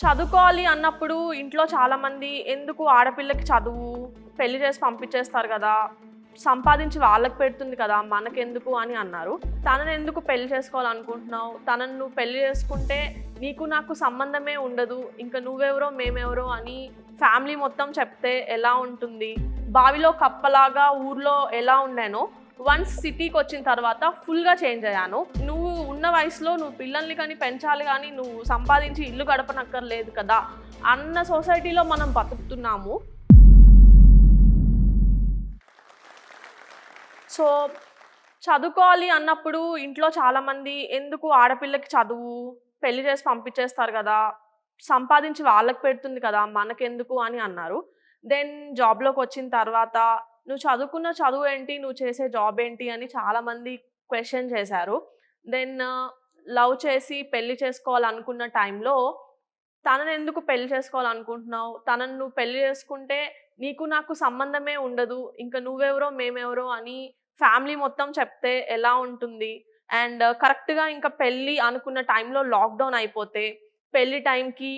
చదువుకోవాలి అన్నప్పుడు ఇంట్లో చాలామంది ఎందుకు ఆడపిల్లకి చదువు పెళ్ళి చేసి పంపించేస్తారు కదా? సంపాదించి వాళ్ళకి పెడుతుంది కదా మనకెందుకు అని అన్నారు. తనను ఎందుకు పెళ్ళి చేసుకోవాలనుకుంటున్నావు? తనను నువ్వు పెళ్ళి చేసుకుంటే నీకు నాకు సంబంధమే ఉండదు. ఇంకా నువ్వెవరో మేమెవరో అని ఫ్యామిలీ మొత్తం చెప్తే ఎలా ఉంటుంది? బావిలో కప్పలాగా ఊర్లో ఎలా ఉండానో వన్స్ సిటీకి వచ్చిన తర్వాత ఫుల్గా చేంజ్ అయ్యాను. నువ్వు ఉన్న వయసులో నువ్వు పిల్లల్ని కానీ పెంచాలి కానీ నువ్వు సంపాదించి ఇల్లు గడపనక్కర్లేదు కదా. అన్న సొసైటీలో మనం బతుకుతున్నాము. సో చదువుకోవాలి అన్నప్పుడు ఇంట్లో చాలామంది ఎందుకు ఆడపిల్లకి చదువు పెళ్ళి చేసి పంపించేస్తారు కదా. సంపాదించి వాళ్ళకి పెడుతుంది కదా మనకెందుకు అని అన్నారు. దెన్ జాబ్లోకి వచ్చిన తర్వాత నువ్వు చదువుకున్న చదువు ఏంటి నువ్వు చేసే జాబ్ ఏంటి అని చాలామంది క్వశ్చన్ చేశారు. దెన్ లవ్ చేసి పెళ్ళి చేసుకోవాలనుకున్న టైంలో తనను ఎందుకు పెళ్ళి చేసుకోవాలనుకుంటున్నావు? తనను నువ్వు పెళ్ళి చేసుకుంటే నీకు నాకు సంబంధమే ఉండదు. ఇంకా నువ్వెవరో మేమెవరో అని ఫ్యామిలీ మొత్తం చెప్తే ఎలా ఉంటుంది? అండ్ కరెక్ట్గా ఇంకా పెళ్ళి అనుకున్న టైంలో లాక్డౌన్ అయిపోతే పెళ్ళి టైంకి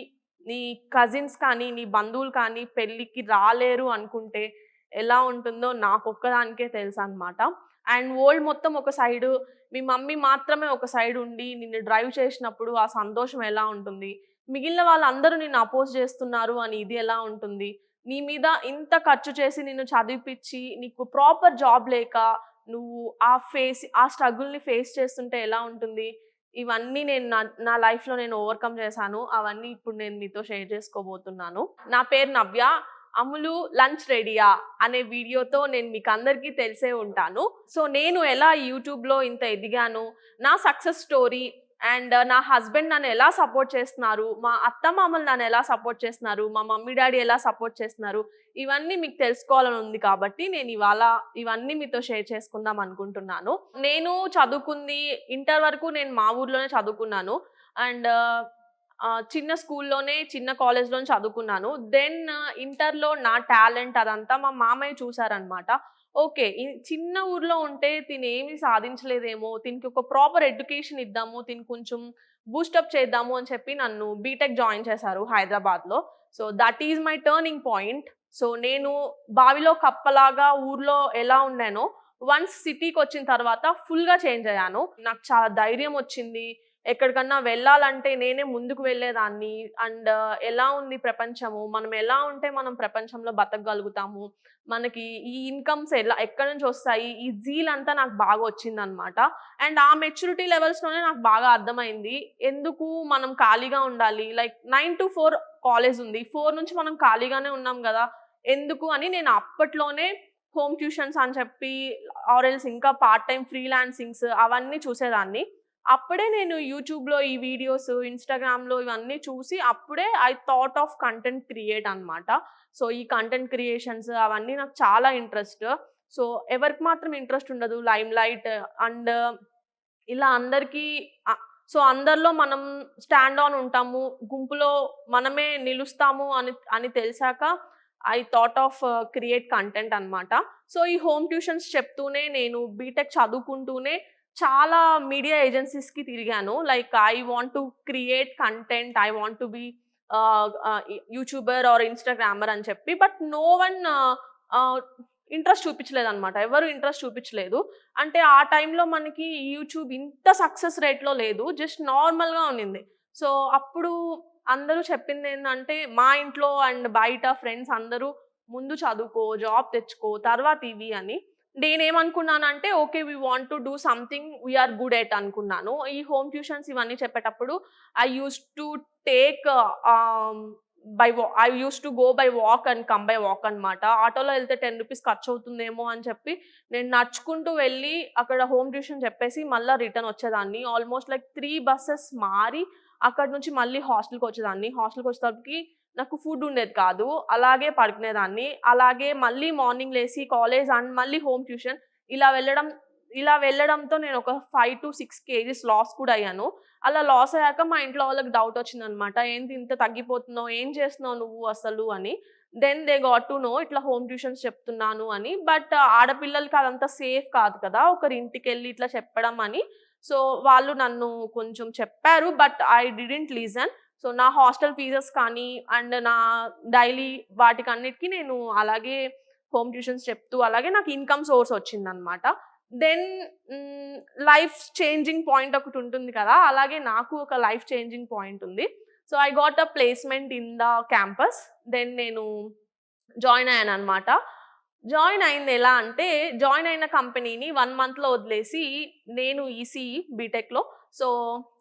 నీ కజిన్స్ కానీ నీ బంధువులు కానీ పెళ్ళికి రాలేరు అనుకుంటే ఎలా ఉంటుందో నాకు ఒక్కదానికే తెలుసు అనమాట అండ్ వరల్డ్ మొత్తం ఒక సైడు మీ మమ్మీ మాత్రమే ఒక సైడ్ ఉండి నిన్ను డ్రైవ్ చేసినప్పుడు ఆ సంతోషం ఎలా ఉంటుంది? మిగిలిన వాళ్ళందరూ నిన్ను అపోజ్ చేస్తున్నారు అని ఇది ఎలా ఉంటుంది? నీ మీద ఇంత ఖర్చు చేసి నిన్ను చదివిపించి నీకు ప్రాపర్ జాబ్ లేక నువ్వు ఆ ఫేస్ ఆ స్ట్రగుల్ని ఫేస్ చేస్తుంటే ఎలా ఉంటుంది? ఇవన్నీ నేను నా నా లైఫ్లో నేను ఓవర్కమ్ చేశాను. అవన్నీ ఇప్పుడు నేను మీతో షేర్ చేసుకోబోతున్నాను. నా పేరు నవ్య. అమ్ములు లంచ్ రెడీయా అనే వీడియోతో నేను మీకు అందరికీ తెలిసే ఉంటాను. సో నేను ఎలా యూట్యూబ్లో ఇంత ఎదిగాను నా సక్సెస్ స్టోరీ అండ్ నా హస్బెండ్ నన్ను ఎలా సపోర్ట్ చేస్తున్నారు మా అత్త మామలు నన్ను ఎలా సపోర్ట్ చేస్తున్నారు మా మమ్మీ డాడీ ఎలా సపోర్ట్ చేస్తున్నారు ఇవన్నీ మీకు తెలుసుకోవాలని ఉంది కాబట్టి నేను ఇవాళ ఇవన్నీ మీతో షేర్ చేసుకుందాం అనుకుంటున్నాను. నేను చదువుకుంది ఇంటర్ వరకు నేను మా ఊర్లోనే చదువుకున్నాను. అండ్ చిన్న స్కూల్లోనే చిన్న కాలేజ్లోనే చదువుకున్నాను. దెన్ ఇంటర్లో నా టాలెంట్ అదంతా మా మామయ్య చూసారనమాట ఓకే చిన్న ఊర్లో ఉంటే తిని ఏమి సాధించలేదేమో దీనికి ఒక ప్రాపర్ ఎడ్యుకేషన్ ఇద్దాము దీన్ని కొంచెం బూస్టప్ చేద్దాము అని చెప్పి నన్ను బీటెక్ జాయిన్ చేశారు హైదరాబాద్లో. So that is my turning point so నేను బావిలో కప్పలాగా ఊర్లో ఎలా ఉన్నానో వన్స్ సిటీకి వచ్చిన తర్వాత ఫుల్గా చేంజ్ అయ్యాను. నాకు చాలా ధైర్యం వచ్చింది. ఎక్కడికన్నా వెళ్ళాలంటే నేనే ముందుకు వెళ్ళేదాన్ని. అండ్ ఎలా ఉంది ప్రపంచము? మనం ఎలా ఉంటే మనం ప్రపంచంలో బతకగలుగుతాము? మనకి ఈ ఇన్కమ్స్ ఎలా ఎక్కడి నుంచి వస్తాయి? ఈ జీల్ అంతా నాకు బాగా వచ్చిందనమాట. అండ్ ఆ మెచ్యూరిటీ లెవెల్స్లోనే నాకు బాగా అర్థమైంది. ఎందుకు మనం ఖాళీగా ఉండాలి? Like nine to four college ఉంది. ఫోర్ నుంచి మనం ఖాళీగానే ఉన్నాం కదా? ఎందుకు అని నేను అప్పట్లోనే హోమ్ ట్యూషన్స్ అని చెప్పి ఆర్ఎల్స్ ఇంకా పార్ట్ టైం ఫ్రీలాన్సింగ్స్ అవన్నీ చూసేదాన్ని. అప్పుడే నేను యూట్యూబ్లో ఈ వీడియోస్ ఇన్స్టాగ్రామ్లో ఇవన్నీ చూసి అప్పుడే I thought of content create అనమాట సో ఈ కంటెంట్ క్రియేషన్స్ అవన్నీ నాకు చాలా ఇంట్రెస్ట్. సో ఎవరికి మాత్రం ఇంట్రెస్ట్ ఉండదు. లైమ్ లైట్ అండ్ ఇలా అందరికీ సో అందరిలో మనం స్టాండ్ ఆన్ ఉంటాము. గుంపులో మనమే నిలుస్తాము అని అని తెలిసాక I thought of create content అనమాట సో ఈ హోమ్ ట్యూషన్స్ చెప్తూనే నేను బీటెక్ చదువుకుంటూనే చాలా మీడియా ఏజెన్సీస్కి తిరిగాను. Like I want to create content I want to be YouTuber or Instagrammer అని చెప్పి. బట్ నో వన్ ఇంట్రెస్ట్ చూపించలేదు అనమాట ఎవరు ఇంట్రెస్ట్ చూపించలేదు. అంటే ఆ టైంలో మనకి యూట్యూబ్ ఇంత సక్సెస్ రేట్లో లేదు. జస్ట్ నార్మల్గా ఉన్నింది సో అప్పుడు అందరూ చెప్పింది ఏంటంటే మా ఇంట్లో అండ్ బయట ఫ్రెండ్స్ అందరూ ముందు చదువుకో జాబ్ తెచ్చుకో తర్వాత ఇవి అని. నేనేమనుకున్నానంటే okay we want to do something we are good at అనుకున్నాను. ఈ హోమ్ ట్యూషన్స్ ఇవన్నీ చెప్పేటప్పుడు I use to take by వా I use to go by walk and come by walk అనమాట ఆటోలో వెళ్తే టెన్ రూపీస్ ఖర్చు అవుతుందేమో అని చెప్పి నేను నడుచుకుంటూ వెళ్ళి అక్కడ హోమ్ ట్యూషన్ చెప్పేసి మళ్ళీ రిటర్న్ వచ్చేదాన్ని. ఆల్మోస్ట్ లైక్ త్రీ బస్సెస్ మారి అక్కడ నుంచి మళ్ళీ హాస్టల్కి వచ్చేదాన్ని. హాస్టల్కి వచ్చేటప్పటికి నాకు ఫుడ్ ఉండేది కాదు. అలాగే పడుకునేదాన్ని. అలాగే మళ్ళీ మార్నింగ్ లేసి కాలేజ్ అండ్ మళ్ళీ హోమ్ ట్యూషన్ ఇలా వెళ్ళడం ఇలా వెళ్ళడంతో నేను ఒక five to six kgs loss కూడా అయ్యాను. అలా లాస్ అయ్యాక మా ఇంట్లో వాళ్ళకి డౌట్ వచ్చిందనమాట. ఏంటి ఇంత తగ్గిపోతున్నావు? ఏం చేస్తున్నావు నువ్వు అసలు? అని. Then they got to know ఇట్లా హోమ్ ట్యూషన్స్ చెప్తున్నాను అని. బట్ ఆడపిల్లలకి అదంతా సేఫ్ కాదు కదా. ఒకరి ఇంటికి వెళ్ళి ఇట్లా చెప్పడం అని. సో వాళ్ళు నన్ను కొంచెం చెప్పారు. But I didn't listen so నా హాస్టల్ ఫీజెస్ కానీ అండ్ నా డైలీ వాటికన్నిటికీ నేను అలాగే హోమ్ ట్యూషన్స్ చెప్తూ అలాగే నాకు ఇన్కమ్ సోర్స్ వచ్చిందనమాట. దెన్ లైఫ్ చేంజింగ్ పాయింట్ ఒకటి ఉంటుంది కదా అలాగే నాకు ఒక లైఫ్ చేంజింగ్ పాయింట్ ఉంది. So I got a placement in the campus then నేను జాయిన్ అయ్యాను అనమాట జాయిన్ అయింది ఎలా అంటే జాయిన్ అయిన కంపెనీని వన్ మంత్లో వదిలేసి నేను ఈసీ బీటెక్లో. సో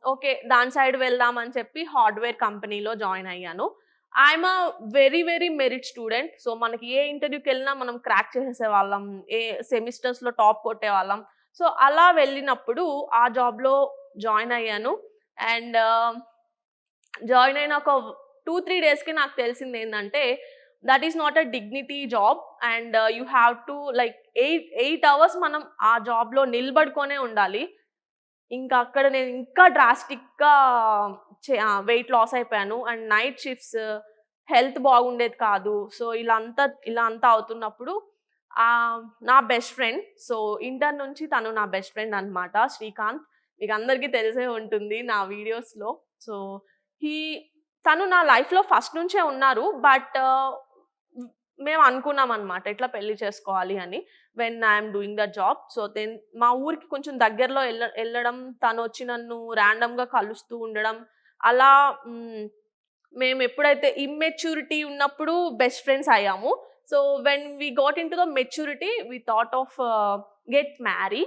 ఓకే దాని సైడ్ వెళ్దామని చెప్పి హార్డ్వేర్ కంపెనీలో జాయిన్ అయ్యాను. I'm a very very merit student. So మనకి ఏ ఇంటర్వ్యూకి వెళ్ళినా మనం క్రాక్ చేసే వాళ్ళం ఏ సెమిస్టర్స్లో టాప్ కొట్టే వాళ్ళం. సో అలా వెళ్ళినప్పుడు ఆ జాబ్లో జాయిన్ అయ్యాను. అండ్ జాయిన్ అయిన ఒక టూ త్రీ డేస్కి నాకు తెలిసింది ఏంటంటే that is not a dignity job and you have to like eight eight hours మనం ఆ జాబ్లో నిలబడుకొనే ఉండాలి. ఇంకా అక్కడ నేను ఇంకా డ్రాస్టిక్గా వెయిట్ లాస్ అయిపోయాను. అండ్ నైట్ షిఫ్ట్స్ హెల్త్ బాగుండేది కాదు. సో ఇలా అంతా ఇలా అంతా అవుతున్నప్పుడు నా బెస్ట్ ఫ్రెండ్ సో ఇంటర్ నుంచి తను నా బెస్ట్ ఫ్రెండ్ అనమాట శ్రీకాంత్. మీకు అందరికీ తెలిసే ఉంటుంది నా వీడియోస్లో సో హీ తను నా లైఫ్లో ఫస్ట్ నుంచే ఉన్నారు. బట్ uh, మేము అనుకున్నాం అనమాట ఎట్లా పెళ్ళి చేసుకోవాలి అని when I'm doing the job so then మా ఊరికి కొంచెం దగ్గరలో వెళ్ళ వెళ్ళడం తను వచ్చి నన్ను ర్యాండమ్గా కలుస్తూ ఉండడం అలా మేము ఎప్పుడైతే ఇమ్మెచ్యూరిటీ ఉన్నప్పుడు బెస్ట్ ఫ్రెండ్స్ అయ్యాము. So when we got into the maturity we thought of get marry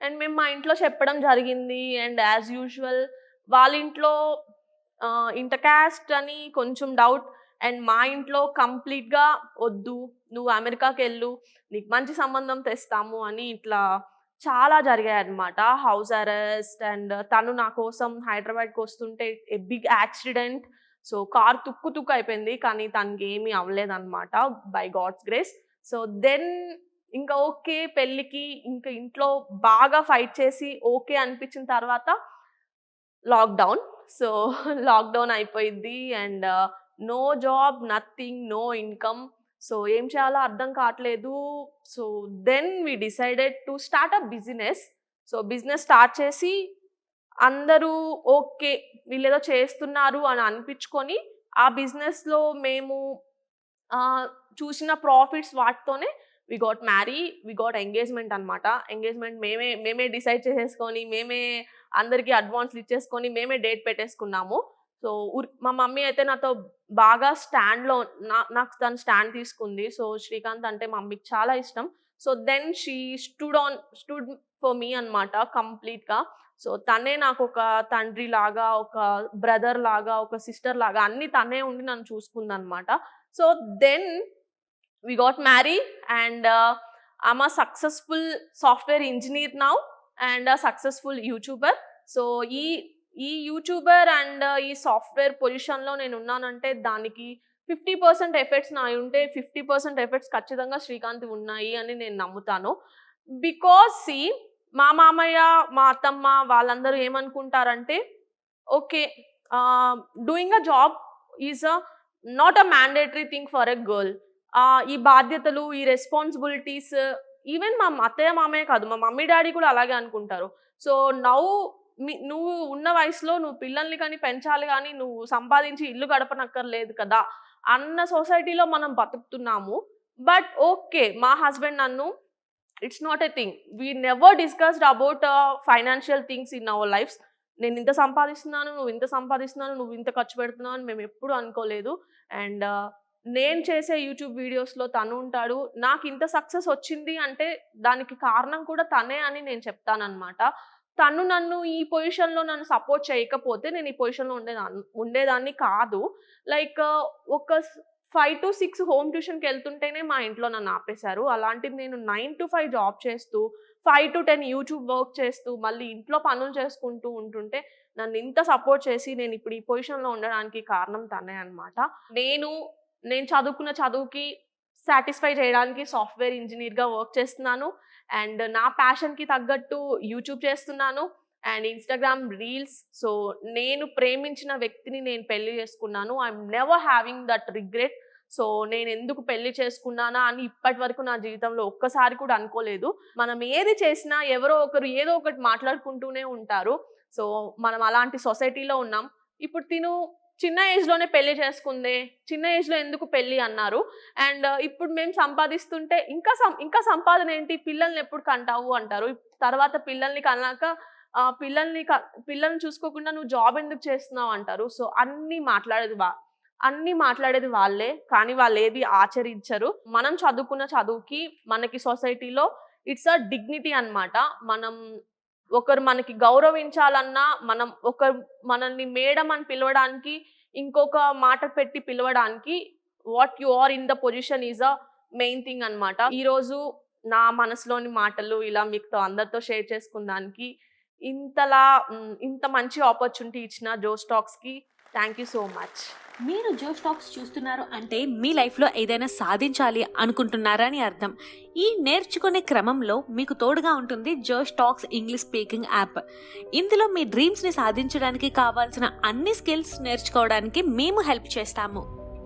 and మేము మా ఇంట్లో చెప్పడం జరిగింది. అండ్ యాజ్ యూజువల్ వాళ్ళ ఇంట్లో uh, ఇంటర్ క్యాస్ట్ అని కొంచెం డౌట్ అండ్ మా ఇంట్లో కంప్లీట్గా వద్దు నువ్వు అమెరికాకి వెళ్ళు నీకు మంచి సంబంధం తెస్తాము అని ఇట్లా చాలా జరిగాయి అనమాట హౌస్ అరెస్ట్ అండ్ తను నా కోసం హైదరాబాద్కి వస్తుంటే a big accident. So car తుక్కు తుక్కు అయిపోయింది కానీ తనకి ఏమీ అవ్వలేదన్నమాట by God's grace. So then ఇంకా ఓకే పెళ్ళికి ఇంకా ఇంట్లో బాగా ఫైట్ చేసి ఓకే అనిపించిన తర్వాత లాక్డౌన్. సో లాక్డౌన్ అయిపోయింది and no job nothing no income so ఏం చేయాలో అర్థం కావట్లేదు. So then we decided to start a business so business start చేసి అందరూ ఓకే వీళ్ళేదో చేస్తున్నారు అని అనిపించుకొని ఆ బిజినెస్లో మేము చూసిన ప్రాఫిట్స్ వాటితోనే we got marry we got engagement అనమాట ఎంగేజ్మెంట్ మేమే మేమే డిసైడ్ చేసేసుకొని మేమే అందరికీ అడ్వాన్స్లు ఇచ్చేసుకొని మేమే డేట్ పెట్టేసుకున్నాము. సో ఉర్- మా మమ్మీ అయితే నాతో బాగా స్టాండ్లో నా నాకు తను స్టాండ్ తీసుకుంది. సో శ్రీకాంత్ అంటే మా మమ్మీకి చాలా ఇష్టం. So then she stood on stood for me అనమాట కంప్లీట్గా. సో తనే నాకు ఒక తండ్రి లాగా ఒక బ్రదర్ లాగా ఒక సిస్టర్ లాగా అన్ని తనే ఉండి నన్ను చూసుకుంది అనమాట so then we got marry and ఆమె successful software engineer now and successful YouTuber. So ఈ ఈ యూట్యూబర్ అండ్ ఈ సాఫ్ట్వేర్ పొజిషన్లో నేను ఉన్నానంటే దానికి ఫిఫ్టీ పర్సెంట్ ఎఫెక్ట్స్ నా ఉంటే ఫిఫ్టీ పర్సెంట్ ఎఫెక్ట్స్ ఖచ్చితంగా శ్రీకాంత్ ఉన్నాయి అని నేను నమ్ముతాను. బికాస్ సి మా మామయ్య మా అత్తమ్మ వాళ్ళందరూ ఏమనుకుంటారంటే okay doing a job is a not a mandatory thing for a girl ఈ బాధ్యతలు ఈ రెస్పాన్సిబిలిటీస్ ఈవెన్ మా అత్తయ్య మామయ్య కాదు మా మమ్మీ డాడీ కూడా అలాగే అనుకుంటారు. సో నౌ మీ నువ్వు ఉన్న వయసులో నువ్వు పిల్లల్ని కానీ పెంచాలి కానీ నువ్వు సంపాదించి ఇల్లు గడపనక్కర్లేదు కదా? అన్న సొసైటీలో మనం బతుకుతున్నాము. బట్ ఓకే మా హస్బెండ్ నన్ను it's not a thing we never discussed about financial things in our lifes నేను ఇంత సంపాదిస్తున్నాను నువ్వు ఇంత సంపాదిస్తున్నాను నువ్వు ఇంత ఖర్చు పెడుతున్నావు అని మేము ఎప్పుడు అనుకోలేదు. అండ్ uh, నేను చేసే యూట్యూబ్ వీడియోస్లో తను ఉంటాడు. నాకు ఇంత సక్సెస్ వచ్చింది అంటే దానికి కారణం కూడా తనే అని నేను చెప్తానన్నమాట. తను నన్ను ఈ పొజిషన్లో నన్ను సపోర్ట్ చేయకపోతే నేను ఈ పొజిషన్లో ఉండేదాన్ని ఉండేదాన్ని కాదు. లైక్ ఒక ఫైవ్ టు సిక్స్ హోమ్ ట్యూషన్కి వెళ్తుంటేనే మా ఇంట్లో నన్ను ఆపేశారు. అలాంటిది నేను నైన్ టు ఫైవ్ జాబ్ చేస్తూ five to ten YouTube work చేస్తూ మళ్ళీ ఇంట్లో పనులు చేసుకుంటూ ఉంటుంటే నన్ను ఇంత సపోర్ట్ చేసి నేను ఇప్పుడు ఈ పొజిషన్లో ఉండడానికి కారణం తనే అనమాట నేను నేను చదువుకున్న చదువుకి సాటిస్ఫై చేయడానికి సాఫ్ట్వేర్ ఇంజనీర్గా వర్క్ చేస్తున్నాను. అండ్ నా ప్యాషన్కి తగ్గట్టు యూట్యూబ్ చేస్తున్నాను. And Instagram reels. సో నేను ప్రేమించిన వ్యక్తిని నేను పెళ్ళి చేసుకున్నాను. I'm never having that regret. So నేను ఎందుకు పెళ్ళి చేసుకున్నానా అని ఇప్పటి వరకు నా జీవితంలో ఒక్కసారి కూడా అనుకోలేదు. మనం ఏది చేసినా ఎవరో ఒకరు ఏదో ఒకటి మాట్లాడుకుంటూనే ఉంటారు. సో మనం అలాంటి సొసైటీలో ఉన్నాం. ఇప్పుడు తిను చిన్న ఏజ్లోనే పెళ్ళి చేసుకుందే చిన్న ఏజ్లో ఎందుకు పెళ్ళి అన్నారు. అండ్ uh, ఇప్పుడు మేము సంపాదిస్తుంటే ఇంకా సం ఇంకా సంపాదన ఏంటి? పిల్లల్ని ఎప్పుడు కంటావు అంటారు. తర్వాత పిల్లల్ని కన్నాక పిల్లల్ని క- పిల్లల్ని చూసుకోకుండా నువ్వు జాబ్ ఎందుకు చేస్తున్నావు అంటారు. సో అన్నీ మాట్లాడేది వా అన్నీ మాట్లాడేది వాళ్ళే కానీ వాళ్ళు ఏది ఆచరించరు. మనం చదువుకున్న చదువుకి మనకి సొసైటీలో ఇట్స్ అ డిగ్నిటీ అన్నమాట. మనం ఒకరు మనకి గౌరవించాలన్నా మనం ఒకరు మనల్ని మేడం అని పిలవడానికి ఇంకొక మాట పెట్టి పిలవడానికి what you are in the position is a main thing అనమాట ఈరోజు నా మనసులోని మాటలు ఇలా మీతో అందరితో షేర్ చేసుకున్నానికి ఇంతలా ఇంత మంచి ఆపర్చునిటీ ఇచ్చిన జో స్టాక్స్కి థ్యాంక్ యూ సో మచ్ మీరు జో స్టాక్స్ చూస్తున్నారు అంటే మీ లైఫ్లో ఏదైనా సాధించాలి అనుకుంటున్నారని అర్థం. ఈ నేర్చుకునే క్రమంలో మీకు తోడుగా ఉంటుంది Jo Stacks English speaking app. ఇందులో మీ డ్రీమ్స్ని సాధించడానికి కావాల్సిన అన్ని స్కిల్స్ నేర్చుకోవడానికి మేము హెల్ప్ చేస్తాము.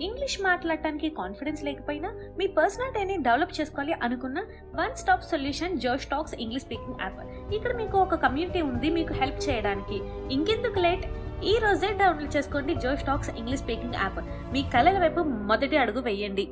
ఇంగ్లీష్ మాట్లాడటానికి కాన్ఫిడెన్స్ లేకపోయినా మీ పర్సనాలిటీని డెవలప్ చేసుకోవాలి అనుకున్న one stop solution Jo Stacks English speaking app. ఇక్కడ మీకు ఒక కమ్యూనిటీ ఉంది మీకు హెల్ప్ చేయడానికి. ఇంకెందుకు లేట్? ఈ రోజే డౌన్లోడ్ చేసుకోండి Jo Stacks English speaking app. మీ కళల వైపు మొదటి అడుగు వేయండి.